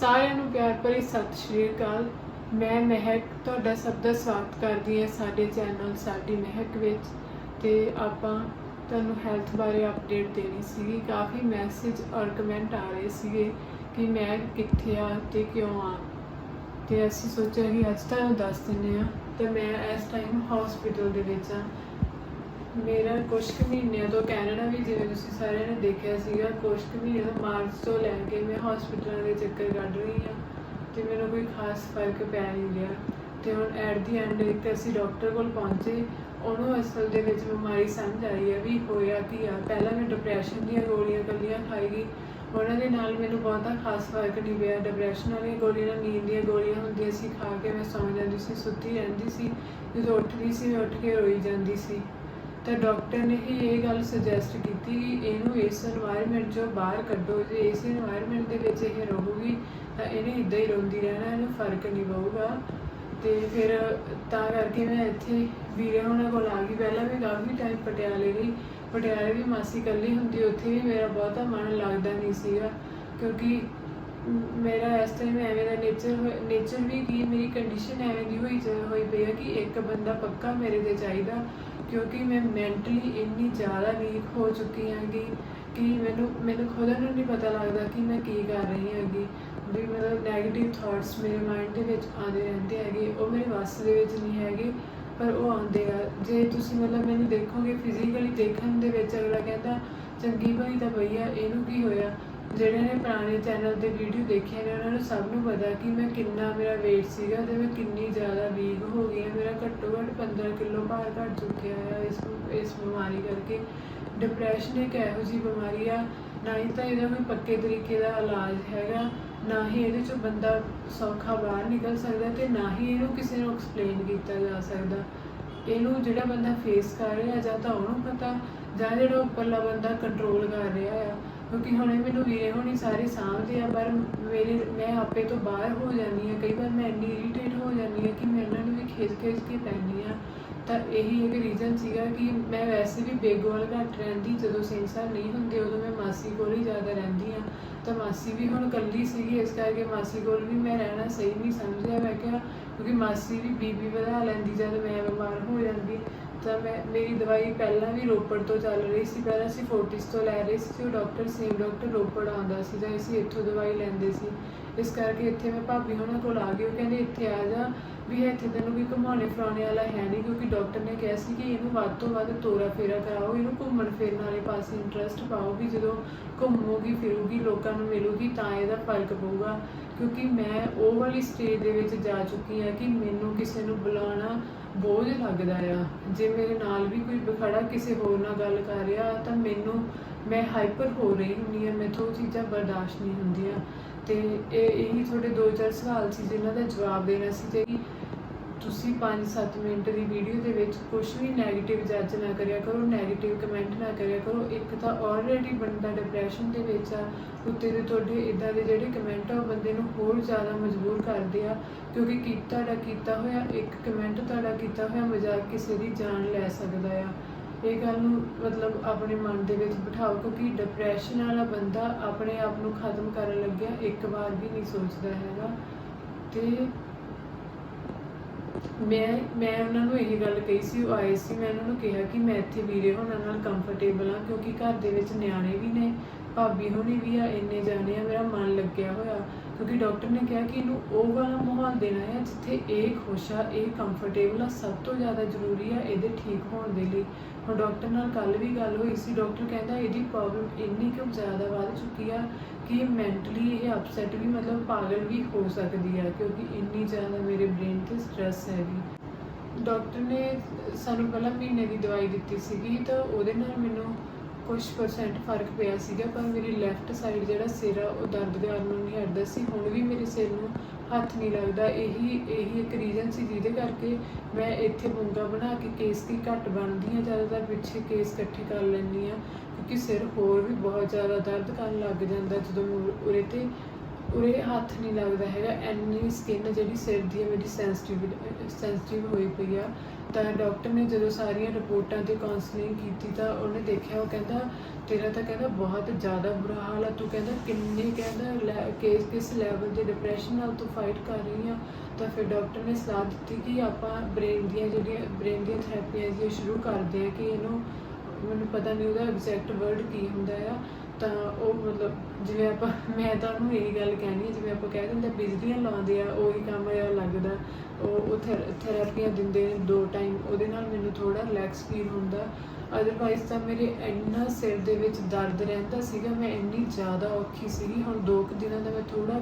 ਸਾਰਿਆਂ ਨੂੰ ਪਿਆਰ ਭਰੀ ਸਤਿ ਸ਼੍ਰੀ ਅਕਾਲ। ਮੈਂ ਮਹਿਕ, ਤੁਹਾਡਾ ਸਭ ਦਾ ਸਵਾਗਤ ਕਰਦੀ ਹਾਂ ਸਾਡੇ ਚੈਨਲ ਸਾਡੀ ਮਹਿਕ ਵਿੱਚ ਤੇ ਆਪਾਂ ਤੁਹਾਨੂੰ ਹੈਲਥ ਬਾਰੇ ਅਪਡੇਟ ਦੇਣੀ ਸੀਗੀ। ਕਾਫੀ ਮੈਸੇਜ ਔਰ ਕਮੈਂਟ ਆ ਰਹੇ ਸੀਗੇ ਕਿ ਮੈਂ ਕਿੱਥੇ ਆ ਤੇ ਕਿਉਂ ਆ। ਤੇ ਅਸੀਂ ਸੋਚਿਆ ਕਿ ਅੱਜ ਤੁਹਾਨੂੰ ਦੱਸ ਦਿੰਦੇ ਆ ਤੇ ਮੈਂ ਇਸ ਟਾਈਮ ਹਸਪੀਟਲ ਦੇ ਵਿੱਚ ਆ ਮੇਰਾ ਕੁਝ ਕੁ ਮਹੀਨਿਆਂ ਤੋਂ ਕੈਨੇਡਾ ਵੀ ਜਿਵੇਂ ਤੁਸੀਂ ਸਾਰਿਆਂ ਨੇ ਦੇਖਿਆ ਸੀਗਾ ਕੁਝ ਕੁ ਮਹੀਨਿਆਂ ਤੋਂ ਮਾਰਚ ਤੋਂ ਲੈ ਕੇ ਮੈਂ ਹਸਪੀਟਲਾਂ ਦੇ ਚੱਕਰ ਕੱਢ ਰਹੀ ਹਾਂ ਤੇ ਮੈਨੂੰ ਕੋਈ ਖਾਸ ਫ਼ਰਕ ਪੈ ਨਹੀਂ ਰਿਹਾ। ਤੇ ਹੁਣ ਐਟ ਦੀ ਐਂਡ ਇੱਕ ਅਸੀਂ ਡਾਕਟਰ ਕੋਲ ਪਹੁੰਚੇ, ਉਹਨੂੰ ਅਸਲ ਦੇ ਵਿੱਚ ਬਿਮਾਰੀ ਸਮਝ ਆਈ ਹੈ ਵੀ ਹੋਇਆ ਕੀ ਆ। ਪਹਿਲਾਂ ਮੈਂ ਡਿਪਰੈਸ਼ਨ ਦੀਆਂ ਗੋਲੀਆਂ ਕੱਲੀਆਂ ਖਾਈ ਗਈ ਉਹਨਾਂ ਦੇ ਨਾਲ ਮੈਨੂੰ ਬਹੁਤਾ ਖਾਸ ਫ਼ਰਕ ਨਹੀਂ ਪਿਆ। ਡਿਪਰੈਸ਼ਨ ਵਾਲੀਆਂ ਗੋਲੀਆਂ ਨਾਲ ਨੀਂਦ ਦੀਆਂ ਗੋਲੀਆਂ ਹੁੰਦੀਆਂ ਸੀ, ਖਾ ਕੇ ਮੈਂ ਸੌਂ ਜਾਂਦੀ ਸੀ, ਸੁੱਤੀ ਰਹਿੰਦੀ ਸੀ, ਜਦੋਂ ਉੱਠਦੀ ਸੀ ਮੈਂ ਉੱਠ ਕੇ ਰੋਈ ਜਾਂਦੀ ਸੀ। ਤਾਂ ਡਾਕਟਰ ਨੇ ਹੀ ਇਹ ਗੱਲ ਸੁਜੈਸਟ ਕੀਤੀ ਕਿ ਇਹਨੂੰ ਇਸ এনवायरमेंट ਚੋਂ ਬਾਹਰ ਕੱਢੋ, ਜੇ ਇਸ এনवायरमेंट ਦੇ ਵਿੱਚ ਇਹ ਰਹੂਗੀ ਤਾਂ ਇਹਨੇ ਇੱਦਾਂ ਹੀ ਰੋਂਦੀ ਰਹਿਣਾ, ਇਹਨੂੰ ਫ਼ਰਕ ਨਹੀਂ ਪਊਗਾ। ਤੇ ਫਿਰ ਤਾਂ ਕਰਕੇ ਮੈਂ ਇੱਥੇ ਵੀਰੇ ਉਹਨਾਂ ਕੋਲ ਆ ਗਈ। ਪਹਿਲਾਂ ਵੀ ਕਾਫੀ ਟਾਈਮ ਪਟਿਆਲੇ ਰਹੀ ਪਟਿਆਲੇ ਵੀ ਮਾਸੀ ਇਕੱਲੀ ਹੁੰਦੀ, ਉੱਥੇ ਵੀ ਮੇਰਾ ਬਹੁਤਾ ਮਨ ਲੱਗਦਾ ਨਹੀਂ ਸੀਗਾ। ਕਿਉਂਕਿ ਮੇਰਾ ਇਸ ਟਾਈਮ ਐਵੇਂ ਦਾ ਨੇਚਰ ਨੇਚਰ ਵੀ ਕੀ, ਮੇਰੀ ਕੰਡੀਸ਼ਨ ਐਵੇਂ ਦੀ ਹੋਈ ਹੋਈ ਪਈ ਹੈ ਕਿ ਇੱਕ ਬੰਦਾ ਪੱਕਾ ਮੇਰੇ ਤੇ ਚਾਹੀਦਾ। ਕਿਉਂਕਿ ਮੈਂ ਮੈਂਟਲੀ ਇੰਨੀ ਜ਼ਿਆਦਾ ਵੀਕ ਹੋ ਚੁੱਕੀ ਹਾਂਗੀ ਕਿ ਮੈਨੂੰ ਮੈਨੂੰ ਖੁਦ ਨੂੰ ਨਹੀਂ ਪਤਾ ਲੱਗਦਾ ਕਿ ਮੈਂ ਕੀ ਕਰ ਰਹੀ ਹੈਗੀ। ਵੀ ਮਤਲਬ 네ਗੇਟਿਵ ਥਾਟਸ ਮੇਰੇ ਮਾਈਂਡ ਦੇ ਵਿੱਚ ਆਉਂਦੇ ਰਹਿੰਦੇ ਹੈਗੇ, ਉਹ ਮੇਰੇ ਵੱਸ ਦੇ ਵਿੱਚ ਨਹੀਂ ਹੈਗੇ, ਪਰ ਉਹ ਆਉਂਦੇ ਆ। ਜੇ ਤੁਸੀਂ ਮਤਲਬ ਮੈਨੂੰ ਦੇਖੋਗੇ ਫਿਜ਼ੀਕਲੀ ਦੇਖਣ ਦੇ ਵਿੱਚ ਅਗਲਾ ਕਹਿੰਦਾ, ਚੰਗੀ ਭਲੀ ਤਾਂ ਪਈ ਆ, ਇਹਨੂੰ ਕੀ ਹੋਇਆ? ਜਿਹੜੇ ਨੇ ਪੁਰਾਣੇ ਚੈਨਲ ਤੇ ਵੀਡੀਓ ਦੇਖੇ ਨੇ, ਉਹਨਾਂ ਨੂੰ ਸਭ ਨੂੰ ਪਤਾ ਕਿ ਮੈਂ ਕਿੰਨਾ ਮੇਰਾ weight ਸੀਗਾ ਤੇ ਮੈਂ ਕਿੰਨੀ ਜ਼ਿਆਦਾ ਵੀਕ ਹੋ ਗਈ ਹਾਂ। ਮੇਰਾ ਘੱਟੋ ਘੱਟ 15 ਕਿਲੋ ਭਾਰ ਘਟ ਚੁੱਕਿਆ ਹੈ ਇਸ ਇਸ ਬਿਮਾਰੀ ਕਰਕੇ। ਡਿਪਰੈਸ਼ਨ ਇੱਕ ਇਹੋ ਜਿਹੀ ਬਿਮਾਰੀ ਆ, ਨਾ ਹੀ ਤਾਂ ਇਹਦਾ ਕੋਈ ਪੱਕੇ ਤਰੀਕੇ ਦਾ ਇਲਾਜ ਹੈਗਾ, ਨਾ ਹੀ ਇਹਦੇ ਚੋਂ ਬੰਦਾ ਸੌਖਾ ਬਾਹਰ ਨਿਕਲ ਸਕਦਾ ਤੇ ਨਾ ਹੀ ਇਹਨੂੰ ਕਿਸੇ ਨੂੰ ਐਕਸਪਲੇਨ ਕੀਤਾ ਜਾ ਸਕਦਾ। ਇਹਨੂੰ ਜਿਹੜਾ ਬੰਦਾ ਫੇਸ ਕਰ ਰਿਹਾ ਜਾਂ ਤਾਂ ਉਹਨੂੰ ਪਤਾ, ਜਾਂ ਜਿਹੜਾ ਉੱਪਰਲਾ ਬੰਦਾ ਕੰਟਰੋਲ ਕਰ ਰਿਹਾ ਆ ਕਿਉਂਕਿ ਹੁਣੇ ਮੈਨੂੰ ਵੀਰੇ ਹੋਣੀ ਸਾਰੇ ਸਾਂਭਦੇ ਆ, ਪਰ ਮੇਰੇ, ਮੈਂ ਆਪੇ ਤੋਂ ਬਾਹਰ ਹੋ ਜਾਂਦੀ ਆ। ਕਈ ਵਾਰ ਮੈਂ ਇੰਨੀ ਇਰੀਟੇਟ ਹੋ ਜਾਂਦੀ ਆ ਕਿ ਮੈਂ ਇਹਨਾਂ ਨੂੰ ਵੀ ਖਿੱਚ ਖਿੱਚ ਕੇ ਪੈਂਦੀ ਆ। ਤਾਂ ਇਹੀ ਇੱਕ ਰੀਜ਼ਨ ਸੀਗਾ ਕਿ ਮੈਂ ਵੈਸੇ ਵੀ ਬੇਗੋਲ ਘੱਟ ਰਹਿੰਦੀ। ਜਦੋਂ ਸੈਂਸਰ ਨਹੀਂ ਹੁੰਦੇ, ਉਦੋਂ ਮੈਂ ਮਾਸੀ ਕੋਲ ਹੀ ਜ਼ਿਆਦਾ ਰਹਿੰਦੀ ਆ। ਤਾਂ ਮਾਸੀ ਵੀ ਹੁਣ ਇਕੱਲੀ ਸੀਗੀ, ਇਸ ਕਰਕੇ ਮਾਸੀ ਕੋਲ ਵੀ ਮੈਂ ਰਹਿਣਾ ਸਹੀ ਨਹੀਂ ਸਮਝਿਆ। ਮੈਂ ਕਿਹਾ ਕਿਉਂਕਿ ਮਾਸੀ ਵੀ ਬੀਬੀ ਵਧਾ ਲੈਂਦੀ ਜਦ ਮੈਂ ਬਿਮਾਰ ਹੋ ਜਾਂਦੀ, ਤਾਂ ਮੈਂ, ਮੇਰੀ ਦਵਾਈ ਪਹਿਲਾਂ ਵੀ ਰੋਪੜ ਤੋਂ ਚੱਲ ਰਹੀ ਸੀ, ਪਹਿਲਾਂ ਅਸੀਂ ਫੋਰਟਿਸ ਤੋਂ ਲੈ ਰਹੇ ਸੀ, ਉਹ ਡਾਕਟਰ ਸੇਮ ਡਾਕਟਰ ਰੋਪੜ ਆਉਂਦਾ ਸੀ, ਜਾਂ ਅਸੀਂ ਇੱਥੋਂ ਦਵਾਈ ਲੈਂਦੇ ਸੀ। ਇਸ ਕਰਕੇ ਇੱਥੇ ਮੈਂ ਭਾਬੀ ਉਹਨਾਂ ਕੋਲ ਆ ਗਈ, ਉਹ ਕਹਿੰਦੇ ਇੱਥੇ ਆ ਜਾ, ਵੀ ਇੱਥੇ ਤੈਨੂੰ ਵੀ ਘੁਮਾਉਣੇ ਫਿਰਾਉਣੇ ਵਾਲਾ ਹੈ ਨਹੀਂ, ਕਿਉਂਕਿ ਡਾਕਟਰ ਨੇ ਕਿਹਾ ਸੀ ਕਿ ਇਹਨੂੰ ਵੱਧ ਤੋਂ ਵੱਧ ਤੋਰਾ ਫੇਰਾ ਕਰਾਓ, ਇਹਨੂੰ ਘੁੰਮਣ ਫਿਰਨ ਵਾਲੇ ਪਾਸੇ ਇੰਟਰਸਟ ਪਾਓ, ਵੀ ਜਦੋਂ ਘੁੰਮੂਗੀ, ਫਿਰੂਗੀ, ਲੋਕਾਂ ਨੂੰ ਮਿਲੂਗੀ, ਤਾਂ ਇਹਦਾ ਫ਼ਰਕ ਪਊਗਾ। ਕਿਉਂਕਿ ਮੈਂ ਉਹ ਵਾਲੀ ਸਟੇਜ ਦੇ ਵਿੱਚ ਜਾ ਚੁੱਕੀ ਹਾਂ ਕਿ ਮੈਨੂੰ ਕਿਸੇ ਨੂੰ ਬੁਲਾਉਣਾ ਬੋਝ ਲੱਗਦਾ ਆ। ਜੇ ਮੇਰੇ ਨਾਲ ਵੀ ਕੋਈ ਬਖੜਾ ਕਿਸੇ ਹੋਰ ਨਾਲ ਗੱਲ ਕਰ ਰਿਹਾ ਤਾਂ ਮੈਨੂੰ, ਮੈਂ ਹਾਈਪਰ ਹੋ ਰਹੀ ਹੁੰਦੀ ਹਾਂ, ਮੈਥੋਂ ਉਹ ਚੀਜ਼ਾਂ ਬਰਦਾਸ਼ਤ ਨਹੀਂ ਹੁੰਦੀਆਂ। ਤੇ ਇਹ ਇਹੀ ਤੁਹਾਡੇ ਦੋ ਚਾਰ ਸਵਾਲ ਸੀ ਜਿਨ੍ਹਾਂ ਦਾ ਜਵਾਬ ਦੇਣਾ ਸੀ ਤੇ ਤੁਸੀਂ 5-7 ਮਿੰਟ ਦੀ ਵੀਡੀਓ ਦੇ ਵਿੱਚ ਕੁਝ ਵੀ 네ਗੇਟਿਵ ਜੱਜ ਨਾ ਕਰਿਆ ਕਰੋ 네ਗੇਟਿਵ ਕਮੈਂਟ ਨਾ ਕਰਿਆ ਕਰੋ, ਇੱਕ ਤਾਂ ਆਲਰੇਡੀ ਬੰਦਾ ਡਿਪਰੈਸ਼ਨ ਦੇ ਵਿੱਚ ਆ, ਉੱਤੇ ਦੇ ਤੁਹਾਡੇ ਇਦਾਂ ਦੇ ਜਿਹੜੇ ਕਮੈਂਟ ਆ, ਉਹ ਬੰਦੇ ਨੂੰ ਹੋਰ ਜ਼ਿਆਦਾ ਮਜਬੂਰ ਕਰਦੇ ਆ, ਕਿਉਂਕਿ ਕੀਤਾ ਤੁਹਾਡਾ ਕੀਤਾ ਹੋਇਆ, ਇੱਕ ਕਮੈਂਟ ਤੁਹਾਡਾ ਕੀਤਾ ਹੋਇਆ, ਮਜ਼ਾਕ ਕਿਸੇ ਦੀ ਜਾਨ ਲੈ ਸਕਦਾ ਆ। ਇਹ ਗੱਲ ਨੂੰ ਮਤਲਬ ਆਪਣੇ ਮਨ ਦੇ ਵਿੱਚ ਬਿਠਾਓ, ਕਿਉਂਕਿ ਡਿਪਰੈਸ਼ਨ ਵਾਲਾ ਬੰਦਾ ਆਪਣੇ ਆਪ ਨੂੰ ਖਤਮ ਕਰਨ ਲੱਗਿਆ, ਇੱਕ ਵਾਰ ਵੀ ਨਹੀਂ ਸੋਚਦਾ ਹੈਗਾ। ਤੇ ਮੈਂ ਮੈਂ ਉਹਨਾਂ ਨੂੰ ਇਹ ਗੱਲ ਕਹੀ ਸੀ, ਉਹ ਆਏ ਸੀ, ਮੈਂ ਉਹਨਾਂ ਨੂੰ ਕਿਹਾ ਕਿ ਮੈਂ ਇੱਥੇ ਵੀਰੇ ਹੋਣਾ ਨਾਲ ਕੰਫਰਟੇਬਲ ਹਾਂ, ਕਿਉਂਕਿ ਘਰ ਦੇ ਵਿੱਚ ਨਿਆਣੇ ਵੀ ਨੇ, ਭਾਬੀ ਹੋਣੀ ਵੀ ਆ, ਇੰਨੇ ਜਾਣੇ ਆ, ਮੇਰਾ ਮਨ ਲੱਗਿਆ ਹੋਇਆ। ਕਿਉਂਕਿ ਡਾਕਟਰ ਨੇ ਕਿਹਾ ਕਿ ਇਹਨੂੰ ਉਹ ਵਾਲਾ ਮਾਹੌਲ ਦੇਣਾ ਹੈ ਜਿੱਥੇ ਇਹ ਖੁਸ਼ ਆ, ਇਹ ਕੰਫਰਟੇਬਲ ਆ, ਸਭ ਤੋਂ ਜ਼ਿਆਦਾ ਜ਼ਰੂਰੀ ਆ ਇਹਦੇ ਠੀਕ ਹੋਣ ਦੇ ਲਈ। ਹੁਣ ਡਾਕਟਰ ਨਾਲ ਕੱਲ ਵੀ ਗੱਲ ਹੋਈ ਸੀ, ਡਾਕਟਰ ਕਹਿੰਦਾ ਇਹਦੀ ਪ੍ਰੋਬਲਮ ਇੰਨੀ ਕੁ ਜ਼ਿਆਦਾ ਵੱਧ ਚੁੱਕੀ ਆ ਕਿ ਮੈਂਟਲੀ ਇਹ ਅਪਸੈਟ ਵੀ ਮਤਲਬ ਪਾਗਲ ਵੀ ਹੋ ਸਕਦੀ ਆ ਕਿਉਂਕਿ ਇੰਨੀ ਜ਼ਿਆਦਾ ਮੇਰੇ ਬ੍ਰੇਨ ਤੇ ਸਟ੍ਰੈਸ ਹੈਗੀ। ਡਾਕਟਰ ਨੇ ਸਾਨੂੰ ਪਹਿਲਾਂ ਮਹੀਨੇ ਦੀ ਦਵਾਈ ਦਿੱਤੀ ਸੀਗੀ ਤਾਂ ਉਹਦੇ ਨਾਲ ਮੈਨੂੰ ਕੁਝ ਪਰਸੈਂਟ ਫ਼ਰਕ ਪਿਆ ਸੀਗਾ, ਪਰ ਮੇਰੀ ਲੈਫਟ ਸਾਈਡ ਜਿਹੜਾ ਸਿਰ ਆ, ਉਹ ਦਰਦ ਕਰਨ ਨੂੰ ਨਹੀਂ ਹਟਦਾ ਸੀ। ਹੁਣ ਵੀ ਮੇਰੇ ਸਿਰ ਨੂੰ ਹੱਥ ਨਹੀਂ ਲੱਗਦਾ। ਇਹੀ ਇਹੀ ਇੱਕ ਰੀਜ਼ਨ ਸੀ ਜਿਹਦੇ ਕਰਕੇ ਮੈਂ ਇੱਥੇ ਬੁੰਗਾ ਬਣਾ ਕੇ ਕੇਸ ਦੀ ਘੱਟ ਬਣਦੀ ਆ ਜ਼ਿਆਦਾਤਰ ਪਿੱਛੇ ਕੇਸ ਇਕੱਠੇ ਕਰ ਲੈਂਦੀ ਆ ਕਿਉਂਕਿ ਸਿਰ ਹੋਰ ਵੀ ਬਹੁਤ ਜ਼ਿਆਦਾ ਦਰਦ ਕਰਨ ਲੱਗ ਜਾਂਦਾ ਜਦੋਂ ਮੈਂ ਉਰੇ ਤੇ ਉਰੇ ਹੱਥ ਨਹੀਂ ਲੱਗਦਾ ਹੈਗਾ ਐਨੀ ਸਕਿਨ ਜਿਹੜੀ ਸਿਰ ਦੀ ਹੈ ਮੇਰੀ ਸੈਂਸਿਟਿਵ ਸੈਂਸਿਟਿਵ ਹੋਈ ਪਈ ਆ। ਤਾਂ ਡਾਕਟਰ ਨੇ ਜਦੋਂ ਸਾਰੀਆਂ ਰਿਪੋਰਟਾਂ ਤੇ ਕਾਉਂਸਲਿੰਗ ਕੀਤੀ ਤਾਂ ਉਹਨੇ ਦੇਖਿਆ, ਉਹ ਕਹਿੰਦਾ, ਤੇਰਾ ਤਾਂ ਕਹਿੰਦਾ ਬਹੁਤ ਜ਼ਿਆਦਾ ਬੁਰਾ ਹਾਲ ਆ, ਤੂੰ ਕਹਿੰਦਾ ਕਿੰਨੇ ਕਹਿੰਦਾ ਲੈ- ਕਿਸ ਕਿਸ ਲੈਵਲ ਦੇ ਡਿਪਰੈਸ਼ਨ ਨਾਲ ਤੂੰ ਫਾਈਟ ਕਰ ਰਹੀ ਆ। ਤਾਂ ਫਿਰ ਡਾਕਟਰ ਨੇ ਸਲਾਹ ਦਿੱਤੀ ਕਿ ਆਪਾਂ ਬ੍ਰੇਨ ਦੀਆਂ ਜਿਹੜੀਆਂ ਬ੍ਰੇਨ ਦੀਆਂ ਥੈਰੇਪੀਆਂ ਜੀ ਸ਼ੁਰੂ ਕਰਦੇ ਆ ਕਿ ਇਹਨੂੰ, ਮੈਨੂੰ ਪਤਾ ਨਹੀਂ ਉਹਦਾ ਐਗਜ਼ੈਕਟ ਵਰਡ ਕੀ ਹੁੰਦਾ ਆ। ਤਾਂ ਉਹ ਮਤਲਬ ਜਿਵੇਂ ਆਪਾਂ, ਮੈਂ ਤਾਂ ਉਹਨੂੰ ਇਹੀ ਗੱਲ ਕਹਿਣੀ ਜਿਵੇਂ ਆਪਾਂ ਕਹਿ ਦਿੰਦੇ ਬਿਜਲੀਆਂ ਲਾਉਂਦੇ ਆ, ਉਹੀ ਕੰਮ ਆ ਲੱਗਦਾ। ਉਹ ਉਹ ਥੈਰੇਪੀਆਂ ਦਿੰਦੇ ਨੇ ਦੋ ਟਾਈਮ ਉਹਦੇ ਨਾਲ ਮੈਨੂੰ ਥੋੜਾ ਰਿਲੈਕਸ ਫੀਲ ਹੁੰਦਾ। ਅਦਰਵਾਈਜ਼ ਤਾਂ ਮੇਰੇ ਇੰਨਾ ਸਿਰ ਦੇ ਵਿੱਚ ਦਰਦ ਰਹਿੰਦਾ ਸੀਗਾ, ਮੈਂ ਇੰਨੀ ਜ਼ਿਆਦਾ ਔਖੀ ਸੀਗੀ। ਹੁਣ ਦੋ ਕੁ ਦਿਨਾਂ ਦਾ ਮੈਂ ਥੋੜਾ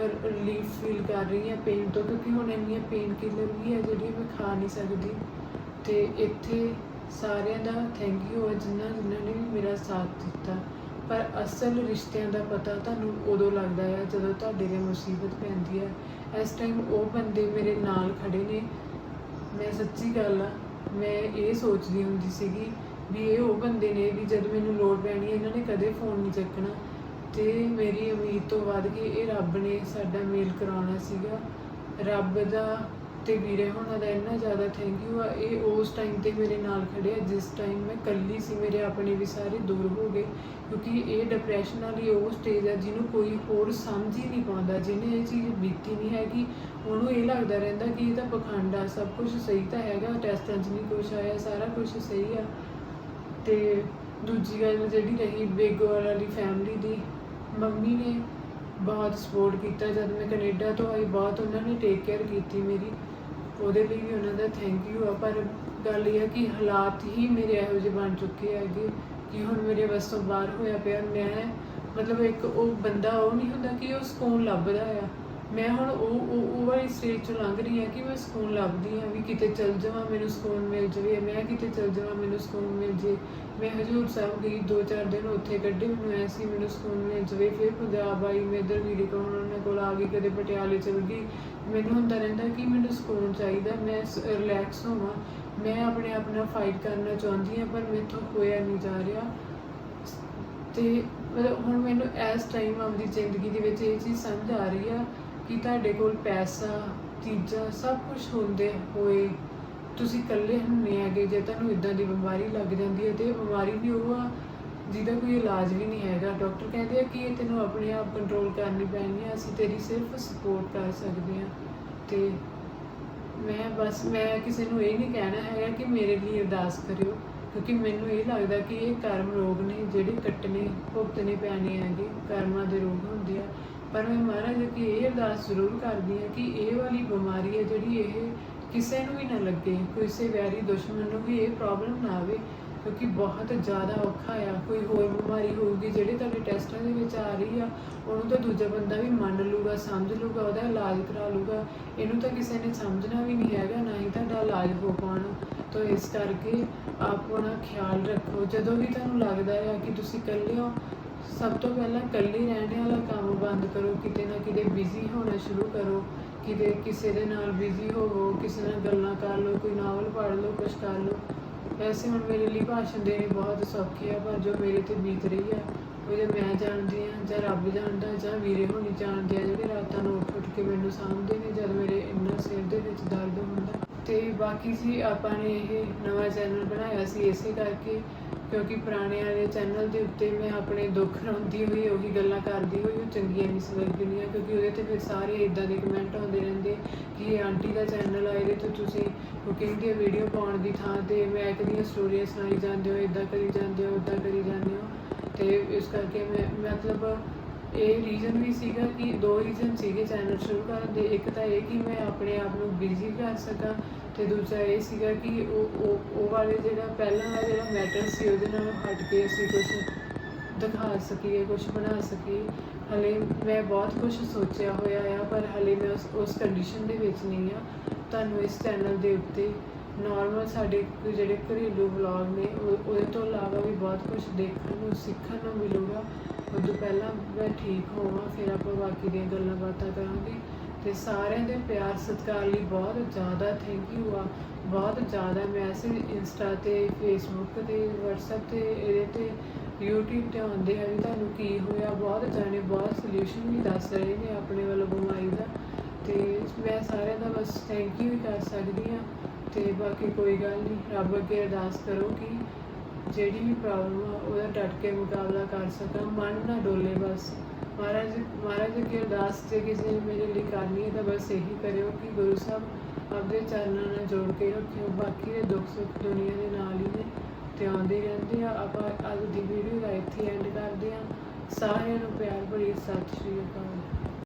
ਰਿਲੀਫ ਫੀਲ ਕਰ ਰਹੀ ਹਾਂ ਪੇਨ ਤੋਂ, ਕਿਉਂਕਿ ਹੁਣ ਇੰਨੀਆਂ ਪੇਨ ਕਿਲਰ ਵੀ ਹੈ ਜਿਹੜੀ ਮੈਂ ਖਾ ਨਹੀਂ ਸਕਦੀ। ਤੇ ਇੱਥੇ ਸਾਰਿਆਂ ਦਾ ਥੈਂਕ ਯੂ ਹੈ ਜਿਨ੍ਹਾਂ ਜਿਨ੍ਹਾਂ ਨੇ ਮੇਰਾ ਸਾਥ ਦਿੱਤਾ। ਪਰ ਅਸਲ ਰਿਸ਼ਤਿਆਂ ਦਾ ਪਤਾ ਤੁਹਾਨੂੰ ਉਦੋਂ ਲੱਗਦਾ ਹੈ ਜਦੋਂ ਤੁਹਾਡੇ ਤੇ ਮੁਸੀਬਤ ਪੈਂਦੀ ਹੈ। ਇਸ ਟਾਈਮ ਉਹ ਬੰਦੇ ਮੇਰੇ ਨਾਲ ਖੜੇ ਨੇ। ਮੈਂ ਸੱਚੀ ਗੱਲ ਆ, ਮੈਂ ਇਹ ਸੋਚਦੀ ਹੁੰਦੀ ਸੀਗੀ ਵੀ ਇਹ ਉਹ ਬੰਦੇ ਨੇ ਵੀ ਜਦ ਮੈਨੂੰ ਲੋੜ ਪੈਣੀ ਹੈ, ਇਹਨਾਂ ਨੇ ਕਦੇ ਫੋਨ ਨਹੀਂ ਚੱਕਣਾ। ਤੇ ਮੇਰੀ ਉਮੀਦ ਤੋਂ ਵੱਧ ਕੇ ਇਹ ਰੱਬ ਨੇ ਸਾਡਾ ਮੇਲ ਕਰਾਉਣਾ ਸੀਗਾ। ਰੱਬ ਦਾ ਤੇ ਵੀਰੇ ਹੋਣਾ ਦਾ ਇੰਨਾ ਜ਼ਿਆਦਾ ਥੈਂਕ ਯੂ ਆ, ਇਹ ਉਸ ਟਾਈਮ ਤੇ ਮੇਰੇ ਨਾਲ ਖੜੇ ਜਿਸ ਟਾਈਮ ਮੈਂ ਇਕੱਲੀ ਸੀ, ਮੇਰੇ ਆਪਣੇ ਵੀ ਸਾਰੇ ਦੂਰ ਹੋ ਗਏ, ਕਿਉਂਕਿ ਇਹ ਡਿਪਰੈਸ਼ਨ ਵਾਲੀ ਉਹ ਸਟੇਜ ਆ ਜਿਹਨੂੰ ਕੋਈ ਹੋਰ ਸਮਝ ਹੀ ਨਹੀਂ ਪਾਉਂਦਾ, ਜਿਹਨੇ ਇਹ ਚੀਜ਼ ਬੀਤੀ ਨਹੀਂ ਹੈਗੀ, ਉਹਨੂੰ ਇਹ ਲੱਗਦਾ ਰਹਿੰਦਾ ਕਿ ਇਹ ਤਾਂ ਪਖੰਡ ਆ, ਸਭ ਕੁਝ ਸਹੀ ਤਾਂ ਹੈਗਾ, ਟੈਸਟਾਂ 'ਚ ਨਹੀਂ ਕੁਝ ਆਇਆ, ਸਾਰਾ ਕੁਝ ਸਹੀ ਆ। ਤੇ ਦੂਜੀ ਗੱਲ ਜਿਹੜੀ ਰਹੀ ਬੇਗੋਵਾਲ ਵਾਲੀ ਫੈਮਿਲੀ ਦੀ, ਮੰਮੀ ਨੇ ਬਹੁਤ ਸਪੋਰਟ ਕੀਤਾ, ਜਦ ਮੈਂ ਕੈਨੇਡਾ ਤੋਂ ਆਈ, ਬਹੁਤ ਉਹਨਾਂ ਨੇ ਟੇਕ ਕੇਅਰ ਕੀਤੀ ਮੇਰੀ। ਉਹਦੇ ਲਈ ਵੀ ਉਹਨਾਂ ਦਾ ਥੈਂਕ ਯੂ ਆ, ਪਰ ਗੱਲ ਇਹ ਹੈ ਕਿ ਹਾਲਾਤ ਹੀ ਮੇਰੇ ਇਹੋ ਜਿਹੇ ਬਣ ਚੁੱਕੇ ਹੈਗੇ ਕਿ ਹੁਣ ਮੇਰੇ ਵੱਸ ਤੋਂ ਬਾਹਰ ਹੋਇਆ ਪਿਆ। ਮੈਂ ਮਤਲਬ ਇੱਕ ਉਹ ਬੰਦਾ, ਉਹ ਨਹੀਂ ਹੁੰਦਾ ਕਿ ਉਹ ਸਕੂਨ ਲੱਭਦਾ ਆ। ਮੈਂ ਹੁਣ ਉਹ ਉਹ ਉਹ ਵਾਲੀ ਸਟੇਜ ਤੋਂ ਲੰਘ ਰਹੀ ਹਾਂ ਕਿ ਮੈਂ ਸਕੂਨ ਲੱਭਦੀ ਹਾਂ ਵੀ ਕਿਤੇ ਚਲ ਜਾਵਾਂ, ਮੈਨੂੰ ਸਕੂਨ ਮਿਲ ਜਾਵੇ। ਮੈਂ ਕਿਤੇ ਚਲ ਜਾਵਾਂ, ਮੈਨੂੰ ਸਕੂਨ ਮਿਲ ਜੇ। ਮੈਂ ਹਜੂਰ ਸਾਹਿਬ ਗਈ, ਦੋ ਚਾਰ ਦਿਨ ਉੱਥੇ ਕੱਢੇ, ਮੈਨੂੰ ਐਸੀ ਮੈਨੂੰ ਸਕੂਨ ਮਿਲ ਜਾਵੇ। ਫਿਰ ਪੰਜਾਬ ਆਈ, ਮੈਂ ਇੱਧਰ ਵੀਡੀਓ ਕੋਲ ਉਹਨਾਂ ਕੋਲ ਆ ਗਈ, ਕਦੇ ਪਟਿਆਲੇ ਚਲ ਗਈ। ਮੈਨੂੰ ਹੁੰਦਾ ਰਹਿੰਦਾ ਕਿ ਮੈਨੂੰ ਸਕੂਨ ਚਾਹੀਦਾ, ਮੈਂ ਰਿਲੈਕਸ ਹੋਵਾਂ, ਮੈਂ ਆਪਣੇ ਆਪ ਨਾਲ ਫਾਈਟ ਕਰਨਾ ਚਾਹੁੰਦੀ ਹਾਂ, ਪਰ ਮੇਥੋਂ ਹੋਇਆ ਨਹੀਂ ਜਾ ਰਿਹਾ। ਤੇ ਮਤਲਬ ਹੁਣ ਮੈਨੂੰ ਇਸ ਟਾਈਮ ਆਪਣੀ ਜ਼ਿੰਦਗੀ ਦੇ ਵਿੱਚ ਇਹ ਚੀਜ਼ ਸਮਝ ਆ ਰਹੀ ਆ ਕਿ ਤੁਹਾਡੇ ਕੋਲ ਪੈਸਾ, ਚੀਜ਼ਾਂ ਸਭ ਕੁਝ ਹੁੰਦੇ ਹੋਏ ਤੁਸੀਂ ਇਕੱਲੇ ਹੁੰਨੇ ਹੈਗੇ, ਜੇ ਤੁਹਾਨੂੰ ਇਦਾਂ ਦੀ ਬਿਮਾਰੀ ਲੱਗ ਜਾਂਦੀ ਹੈ ਤੇ ਬਿਮਾਰੀ ਵੀ ਉਹ ਆ ਜਿਹਦਾ ਕੋਈ ਇਲਾਜ ਵੀ ਨਹੀਂ ਹੈਗਾ। ਡਾਕਟਰ ਕਹਿੰਦੇ ਆ ਕਿ ਇਹ ਤੈਨੂੰ ਆਪਣੇ ਆਪ ਕੰਟਰੋਲ ਕਰਨੀ ਪੈਣੀ ਹੈ ਅਸੀਂ ਤੇਰੀ ਸਿਰਫ ਸਪੋਰਟ ਕਰ ਸਕਦੇ ਹਾਂ ਤੇ ਮੈਂ ਬਸ, ਮੈਂ ਕਿਸੇ ਨੂੰ ਇਹ ਨਹੀਂ ਕਹਿਣਾ ਹੈਗਾ ਕਿ ਮੇਰੇ ਲਈ ਅਰਦਾਸ ਕਰਿਓ। ਕਿਉਂਕਿ ਮੈਨੂੰ ਇਹ ਲੱਗਦਾ ਕਿ ਇਹ ਕਰਮ ਰੋਗ ਨੇ, ਜਿਹੜੇ ਕੱਟਣੇ, ਭੁਗਤਣੇ ਪੈਣੇ ਹੈਗੇ, ਕਰਮਾਂ ਦੇ ਰੋਗ ਹੁੰਦੇ ਆ। ਪਰ ਮੈਂ ਮਹਾਰਾਜ ਅੱਗੇ ਇਹ ਅਰਦਾਸ ਜ਼ਰੂਰ ਕਰਦੀ ਹਾਂ ਕਿ ਇਹ ਵਾਲੀ ਬਿਮਾਰੀ ਹੈ ਜਿਹੜੀ ਇਹ ਕਿਸੇ ਨੂੰ ਵੀ ਨਾ ਲੱਗੇ, ਕਿਸੇ ਵੈਰੀ ਦੁਸ਼ਮਣ ਨੂੰ ਵੀ ਇਹ ਪ੍ਰੋਬਲਮ ਨਾ ਆਵੇ। ਕਿਉਂਕਿ ਬਹੁਤ ਜ਼ਿਆਦਾ ਔਖਾ ਆ। ਕੋਈ ਹੋਰ ਬਿਮਾਰੀ ਹੋਊਗੀ ਜਿਹੜੀ ਤੁਹਾਡੇ ਟੈਸਟਾਂ ਦੇ ਵਿੱਚ ਆ ਰਹੀ ਆ, ਉਹਨੂੰ ਤਾਂ ਦੂਜਾ ਬੰਦਾ ਵੀ ਮੰਨ ਲੂਗਾ ਸਮਝ ਲੂਗਾ ਉਹਦਾ ਇਲਾਜ ਕਰਾ ਲੂਗਾ ਇਹਨੂੰ ਤਾਂ ਕਿਸੇ ਨੇ ਸਮਝਣਾ ਵੀ ਨਹੀਂ ਹੈਗਾ, ਨਾ ਹੀ ਤੁਹਾਡਾ ਇਲਾਜ ਹੋ ਪਾਉਣਾ। ਤਾਂ ਇਸ ਕਰਕੇ ਆਪਣਾ ਖਿਆਲ ਰੱਖੋ। ਜਦੋਂ ਵੀ ਤੁਹਾਨੂੰ ਲੱਗਦਾ ਹੈ ਕਿ ਤੁਸੀਂ ਇਕੱਲੇ ਹੋ, ਸਭ ਤੋਂ ਪਹਿਲਾਂ ਇਕੱਲੇ ਰਹਿਣ ਵਾਲਾ ਕੰਮ ਬੰਦ ਕਰੋ। ਕਿਤੇ ਨਾ ਕਿਤੇ ਬਿਜ਼ੀ ਹੋਣਾ ਸ਼ੁਰੂ ਕਰੋ। ਕਿਤੇ ਕਿਸੇ ਦੇ ਨਾਲ ਬਿਜ਼ੀ ਹੋਵੋ, ਕਿਸੇ ਨਾਲ ਗੱਲਾਂ ਕਰ ਲਓ, ਕੋਈ ਨਾਵਲ ਪੜ੍ਹ ਲਓ ਕੁਝ ਕਰ ਲਓ। ਵੈਸੇ ਹੁਣ ਮੇਰੇ ਲਈ ਭਾਸ਼ਣ ਦੇਣੇ ਬਹੁਤ ਸੌਖੇ ਆ, ਪਰ ਜੋ ਮੇਰੇ ਤੇ ਬੀਤ ਰਹੀ ਆ, ਉਹ ਮੈਂ ਜਾਣਦੀ ਹਾਂ ਜਾਂ ਰੱਬ ਜਾਣਦਾ, ਜਾਂ ਵੀਰੇ ਹੋਣੀ ਜਾਣਦੇ ਆ, ਜਿਹੜੇ ਰਾਤਾਂ ਨੂੰ ਉੱਠ ਉੱਠ ਕੇ ਮੈਨੂੰ ਸਾਂਭਦੇ ਨੇ, ਜਦ ਮੇਰੇ ਇੰਨਾ ਸਿਰ ਦੇ ਵਿੱਚ ਦਰਦ ਹੁੰਦਾ। ਤੇ ਬਾਕੀ ਸੀ, ਆਪਾਂ ਨੇ ਇਹ ਨਵਾਂ ਚੈਨਲ ਬਣਾਇਆ ਸੀ, ਇਸੇ ਕਰਕੇ ਕਿਉਂਕਿ ਪੁਰਾਣੇ ਵਾਲੇ ਚੈਨਲ ਦੇ ਉੱਤੇ ਮੈਂ ਆਪਣੇ ਦੁੱਖ ਰੋਂਦੀ ਹੋਈ, ਉਹੀ ਗੱਲਾਂ ਕਰਦੀ ਹੋਈ, ਉਹ ਚੰਗੀਆਂ ਨਹੀਂ ਸੀ ਕਿਉਂਕਿ ਉਹਦੇ ਤੇ ਫਿਰ ਸਾਰੇ ਇਦਾਂ ਦੇ ਕਮੈਂਟ ਆਉਂਦੇ ਰਹਿੰਦੇ ਕਿ ਇਹ ਆਂਟੀ ਦਾ ਚੈਨਲ ਆ ਇਹਦੇ 'ਤੇ ਤੁਸੀਂ ਕੁਕਿੰਗ ਦੀ ਵੀਡੀਓ ਪਾਉਣ ਦੀ ਥਾਂ ਤੇ ਮੈਂ ਦੀਆਂ ਸਟੋਰੀਆਂ ਸੁਣਾਈ ਜਾਂਦੇ ਹੋ ਇਦਾਂ ਕਰੀ ਜਾਂਦੇ ਹੋ ਉਦਾਂ ਕਰੀ ਜਾਂਦੇ ਹੋ। ਤੇ ਇਸ ਕਰਕੇ ਮੈਂ, ਮਤਲਬ ਇਹ ਰੀਜ਼ਨ ਵੀ ਸੀਗਾ ਕਿ ਦੋ ਰੀਜ਼ਨ ਸੀਗੇ ਚੈਨਲ ਸ਼ੁਰੂ ਕਰਨ ਦੇ, ਇੱਕ ਤਾਂ ਇਹ ਕਿ ਮੈਂ ਆਪਣੇ ਆਪ ਨੂੰ ਬਿਜ਼ੀ ਕਰ ਸਕਾਂ ਤੇ ਦੂਜਾ ਇਹ ਸੀਗਾ ਕਿ ਉਹ ਉਹ ਉਹ ਵਾਲੇ ਜਿਹੜਾ ਪਹਿਲਾਂ ਦਾ ਜਿਹੜਾ ਮੈਟਰ ਸੀ, ਉਹਦੇ ਨਾਲ ਹਟ ਕੇ ਅਸੀਂ ਕੁਝ ਦਿਖਾ ਸਕੀਏ ਕੁਝ ਬਣਾ ਸਕੀਏ। ਹਲੇ ਮੈਂ ਬਹੁਤ ਕੁਝ ਸੋਚਿਆ ਹੋਇਆ ਆ, ਪਰ ਹਲੇ ਮੈਂ ਉਸ ਉਸ ਕੰਡੀਸ਼ਨ ਦੇ ਵਿੱਚ ਨਹੀਂ ਆ। ਤੁਹਾਨੂੰ ਇਸ ਚੈਨਲ ਦੇ ਉੱਤੇ ਨਾਰਮਲ ਸਾਡੇ ਜਿਹੜੇ ਘਰੇਲੂ ਵਲੌਗ ਨੇ, ਉਹ- ਉਹਦੇ ਤੋਂ ਇਲਾਵਾ ਵੀ ਬਹੁਤ ਕੁਝ ਦੇਖਣ ਨੂੰ, ਸਿੱਖਣ ਨੂੰ ਮਿਲੂਗਾ। ਉਦੋਂ ਪਹਿਲਾਂ ਮੈਂ ਠੀਕ ਹੋਵਾਂ, ਫਿਰ ਆਪਾਂ ਬਾਕੀ ਦੀਆਂ ਗੱਲਾਂ ਬਾਤਾਂ ਕਰਾਂਗੇ। ਤੇ ਸਾਰਿਆਂ ਦੇ ਪਿਆਰ ਸਤਿਕਾਰ ਲਈ ਬਹੁਤ ਜ਼ਿਆਦਾ ਥੈਂਕ ਯੂ ਆ। ਬਹੁਤ ਜ਼ਿਆਦਾ ਮੈਸੇਜ ਇੰਸਟਾ ਤੇ ਫੇਸਬੁੱਕ ਤੇ, WhatsApp ਤੇ, ਇਹਦੇ ਤੇ YouTube ਤੇ ਆਉਂਦੇ ਆ ਵੀ ਤੁਹਾਨੂੰ ਕੀ ਹੋਇਆ। ਬਹੁਤ ਜਾਣੇ ਬਹੁਤ ਸੋਲੂਸ਼ਨ ਵੀ ਦੱਸ ਰਹੇ ਨੇ ਆਪਣੇ ਵੱਲੋਂ ਬਿਮਾਰੀ ਦਾ। ਤੇ ਮੈਂ ਸਾਰਿਆਂ ਦਾ ਬਸ ਥੈਂਕ ਯੂ ਵੀ ਕਰ ਸਕਦੀ ਹਾਂ ਤੇ ਬਾਕੀ ਕੋਈ ਗੱਲ ਨਹੀਂ, ਰੱਬ ਅੱਗੇ ਅਰਦਾਸ ਕਰੋ ਕਿ ਜਿਹੜੀ ਵੀ ਪ੍ਰੋਬਲਮ ਆ, ਉਹਦਾ ਡਟ ਕੇ ਮੁਕਾਬਲਾ ਕਰ ਸਕਾਂ ਮਨ ਨਾ ਡੋਲੇ ਬਸ। ਮਹਾਰਾਜ ਮਹਾਰਾਜ ਅੱਗੇ ਅਰਦਾਸ 'ਤੇ ਕਿਸੇ ਨੇ ਮੇਰੇ ਲਈ ਕਰਨੀ ਹੈ ਤਾਂ ਬਸ ਇਹੀ ਕਰਿਓ ਕਿ ਗੁਰੂ ਸਾਹਿਬ ਆਪਦੇ ਚਰਨਾਂ ਨਾਲ ਜੋੜ ਕੇ ਰੱਖਿਓ। ਬਾਕੀ ਦੇ ਦੁੱਖ ਸੁੱਖ ਦੁਨੀਆ ਦੇ ਨਾਲ ਹੀ ਨੇ ਤੇ ਆਉਂਦੇ ਹੀ ਰਹਿੰਦੇ ਆ। ਆਪਾਂ ਅੱਜ ਦੀ ਵੀਡੀਓ ਦਾ ਇੱਥੇ ਐਂਡ ਕਰਦੇ ਹਾਂ ਸਾਰਿਆਂ ਨੂੰ ਪਿਆਰ ਭਰੀ ਸਤਿ ਸ਼੍ਰੀ ਅਕਾਲ।